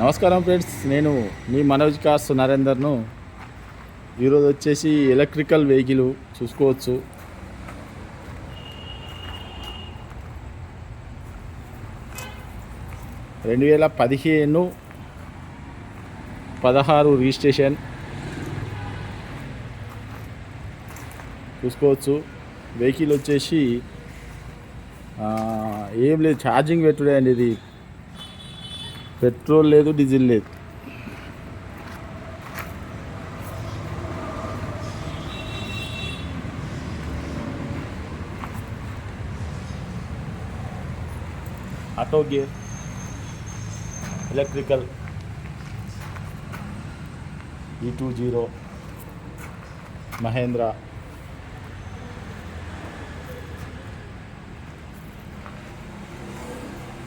నమస్కారం ఫ్రెండ్స్ నేను మీ మనోజ్ కాస్ నరేందర్ను ఈరోజు వచ్చేసి ఎలక్ట్రికల్ వెహికల్ చూసుకోవచ్చు. రెండు వేల పదిహేను పదహారు రిజిస్ట్రేషన్ చూసుకోవచ్చు. వెహికల్ వచ్చేసి ఏం లేదు ఛార్జింగ్ పెట్టుడే అండి ఇది. పెట్రోల్ లేదు డీజిల్ లేదు. Auto gear electrical E two zero Mahindra.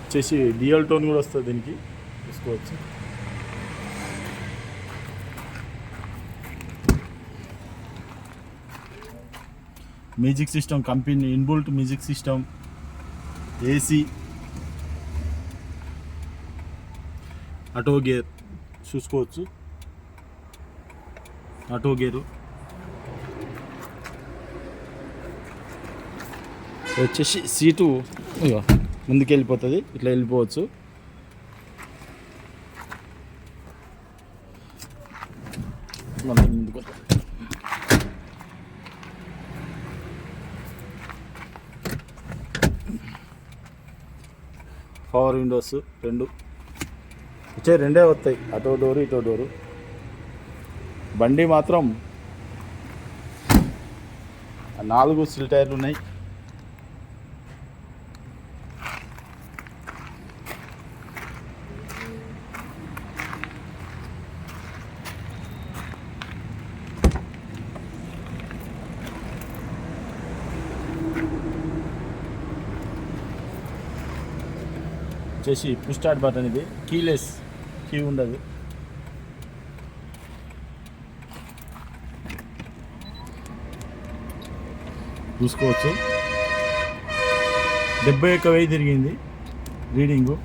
వచ్చేసి డిఎల్ టోన్ కూడా వస్తుంది దీనికి. తీసుకోవచ్చు music system company inbuilt music system AC auto gear చూసుకోవచ్చు. ఆటో గేరు వచ్చేసి సీటు ముందుకు వెళ్ళిపోతుంది ఇట్లా వెళ్ళిపోవచ్చు. ముందుకు పవర్ విండోస్ రెండు. వచ్చే రెండే వస్తాయి. అటో డోరు ఇటో డోరు. బండి మాత్రం నాలుగు సిల్ టైర్లు ఉన్నాయి. వచ్చేసి పుష్ స్టార్ట్ బటన్ ఇది. కీలెస్ కీ ఉండదు. చూసుకోవచ్చు. డెబ్బై ఒక్క వెయ్యి తిరిగింది reading.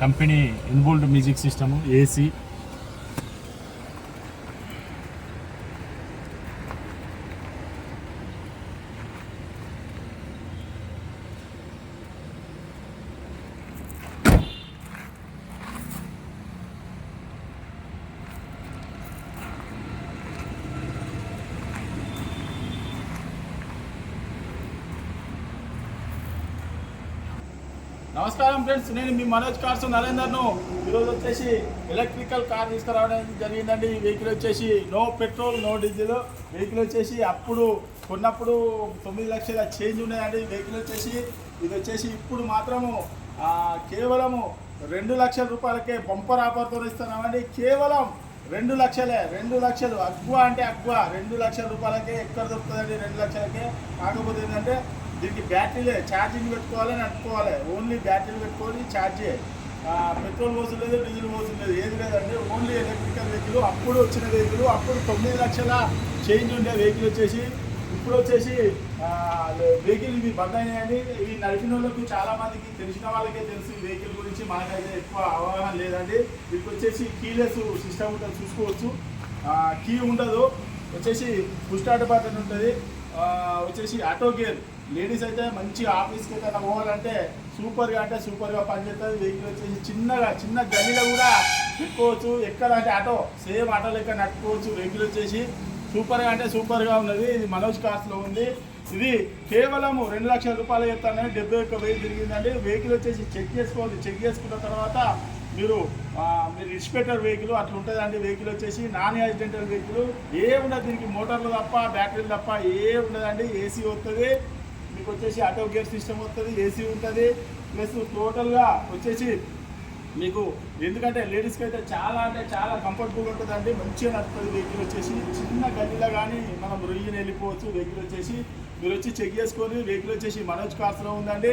Company inbuilt music system AC నమస్కారం ఫ్రెండ్స్ నేను మీ మనోజ్ కార్స్ నరేందర్ను. ఈరోజు వచ్చేసి ఎలక్ట్రికల్ కార్ తీసుకురావడానికి జరిగిందండి. ఈ వెహికల్ వచ్చేసి no petrol no diesel vehicle వచ్చేసి అప్పుడు కొన్నప్పుడు తొమ్మిది లక్షల చేంజ్ ఉన్నాయండి. వెహికల్ వచ్చేసి ఇది వచ్చేసి ఇప్పుడు మాత్రము కేవలము రెండు లక్షల రూపాయలకే బంపర్ ఆఫర్తో ఇస్తున్నామండి. కేవలం రెండు లక్షలే రెండు లక్షలు. అగ్వా అంటే అగ్వ. రెండు లక్షల రూపాయలకే ఎక్కడ దొరుకుతుందండి? రెండు లక్షలకే. కాకపోతే ఏంటంటే దీనికి బ్యాటరీలే ఛార్జింగ్ పెట్టుకోవాలి నడుపుకోవాలి ఓన్లీ బ్యాటరీలు పెట్టుకొని ఛార్జ్ పెట్రోల్ పోసం లేదు డీజిల్ పోసం లేదు ఏది లేదండి ఓన్లీ ఎలక్ట్రికల్ వెహికల్. అప్పుడు వచ్చిన వెహికల్ అప్పుడు తొమ్మిది లక్షల చేంజ్ ఉండే వెహికల్ వచ్చేసి ఇప్పుడు వచ్చేసి వెహికల్ ఇవి బంద్ అయినాయని ఇవి నడిపిన వాళ్ళకి చాలా మందికి తెలిసిన వాళ్ళకే తెలుసు. ఈ వెహికల్ గురించి మనకైతే ఎక్కువ అవగాహన లేదండి. వీటికి వచ్చేసి కీలెస్ సిస్టమ్ ఉంటుంది చూసుకోవచ్చు. కీ ఉండదు. వచ్చేసి పుష్టాట బటన్ ఉంటుంది. వచ్చేసి ఆటో గేర్. లేడీస్ అయితే మంచి ఆఫీస్కి ఏదైనా పోవాలంటే సూపర్గా అంటే సూపర్గా పనిచేస్తుంది. వెహికల్ వచ్చేసి చిన్నగా చిన్న గల్లీలో కూడా పెట్టుకోవచ్చు. ఎక్కడ అంటే ఆటో సేమ్ ఆటో లెక్క నడుపుకోవచ్చు. వెహికల్ వచ్చేసి సూపర్గా అంటే సూపర్గా ఉన్నది. ఇది మనోజ్ కార్స్లో ఉంది. ఇది కేవలము రెండు లక్షల రూపాయలు చెప్తానని డెబ్బై ఒక్క వెయ్యి తిరిగిందండి. వెహికల్ వచ్చేసి చెక్ చేసుకోవాలి. చెక్ చేసుకున్న తర్వాత మీరు మీరు ఇన్స్పెక్టర్ వెహికల్ అట్లా ఉంటుందండి వెహికల్ వచ్చేసి నాన్ యాక్సిడెంటల్ వెహికల్. ఏ ఉండదు దీనికి? మోటార్లు తప్ప బ్యాటరీలు తప్ప ఏ ఉండదండి ఏసీ వస్తుంది. మీకు వచ్చేసి ఆటో గేర్ సిస్టమ్ వస్తుంది ఏసీ ఉంటుంది. ప్లస్ టోటల్గా వచ్చేసి మీకు ఎందుకంటే లేడీస్కి అయితే చాలా అంటే చాలా కంఫర్టబుల్ ఉంటుందండి. మంచిగా నడుస్తుంది వెహికల్ వచ్చేసి. చిన్న గల్లీలో కానీ మనం రొయ్యని వెళ్ళిపోవచ్చు వెహికల్ వచ్చేసి. మీరు వచ్చి చెక్ చేసుకొని వెహికల్ వచ్చేసి మనోజ్ కార్స్లో ఉందండి.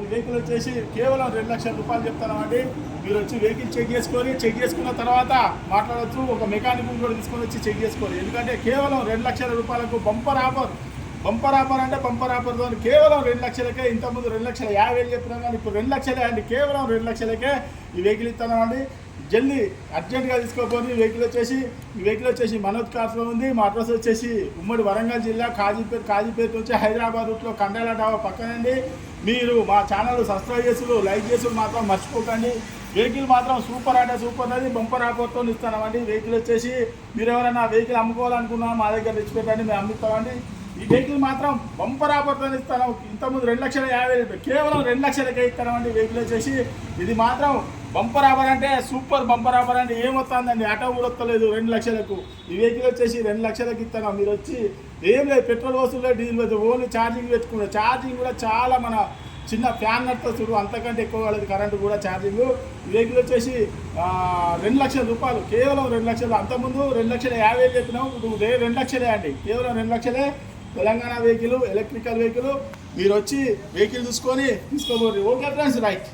ఈ వెహికల్ వచ్చేసి కేవలం రెండు లక్షల రూపాయలు చెప్తామండి మీరు వచ్చి వెహికల్ చెక్ చేసుకొని చెక్ చేసుకున్న తర్వాత మాట్లాడవచ్చు ఒక మెకానిక్ కూడా తీసుకొని వచ్చి చెక్ చేసుకోవాలి. ఎందుకంటే కేవలం రెండు లక్షల రూపాయలకు బంపర్ ఆఫర్ బంపర్ ఆఫర్ అంటే బంపర్ ఆఫర్తో కేవలం రెండు లక్షలకే ఇంతకుముందు రెండు లక్షల యాభై వేలు చెప్పినా కానీ ఇప్పుడు రెండు లక్షలే అండి. కేవలం రెండు లక్షలకే ఈ వెహికల్ ఇస్తున్నామండి జల్దీ అర్జెంట్గా తీసుకోపోయి ఈ వెహికల్ వచ్చేసి ఈ వెహికల్ వచ్చేసి మనోజ్ కార్స్లో ఉంది. మా అడ్రస్ వచ్చేసి ఉమ్మడి వరంగల్ జిల్లా కాజీపేట కాజీపేట వచ్చి హైదరాబాద్ రూట్లో కండాల డాబా పక్కనండి. మీరు మా ఛానల్ సబ్స్క్రైబ్ చేసుడు లైక్ చేసుడు మాత్రం మర్చిపోకండి. వెహికల్ మాత్రం సూపర్ అంటే సూపర్ అనేది బంపర్ ఆఫర్తో ఇస్తామండి వెహికల్ వచ్చేసి మీరు ఎవరైనా వెహికల్ అమ్ముకోవాలనుకున్నా మా దగ్గర తెచ్చిపెట్టండి మేము అమ్ముతామండి. ఈ వెహికల్ మాత్రం బంపర్ ఆఫర్తో ఇస్తాను. ఇంతకుముందు రెండు లక్షల యాభై కేవలం రెండు లక్షలకే ఇస్తామండి వెహికల్ వచ్చేసి ఇది మాత్రం బంపర్ ఆఫర్ అంటే సూపర్ బంపర్ ఆఫర్ అంటే ఏమొస్తుందండి ఆటో కూడా వస్తలేదు రెండు లక్షలకు. ఈ వెహికల్ వచ్చేసి రెండు లక్షలకు ఇస్తాను. మీరు వచ్చి ఏం లేదు పెట్రోల్ వసూలు డీజిల్ వసూలు ఓన్లీ ఛార్జింగ్ పెట్టుకున్నారు. ఛార్జింగ్ కూడా చాలా మన చిన్న ఫ్యాన్ నడుతో చూడు అంతకంటే ఎక్కువ వాళ్ళది కరెంటు కూడా ఛార్జింగ్ వెహికల్ వచ్చేసి రెండు లక్షల రూపాయలు కేవలం రెండు లక్షలు. అంతకుముందు రెండు లక్షల యాభై వేలు చెప్పినాం. ఇప్పుడు రెండు లక్షలే అండి. కేవలం రెండు లక్షలే తెలంగాణ వెహికల్ ఎలక్ట్రికల్ వెహికల్ మీరు వచ్చి వెహికల్ చూసుకొని తీసుకోబోరు ఓకే ఫ్రెండ్స్ రైట్.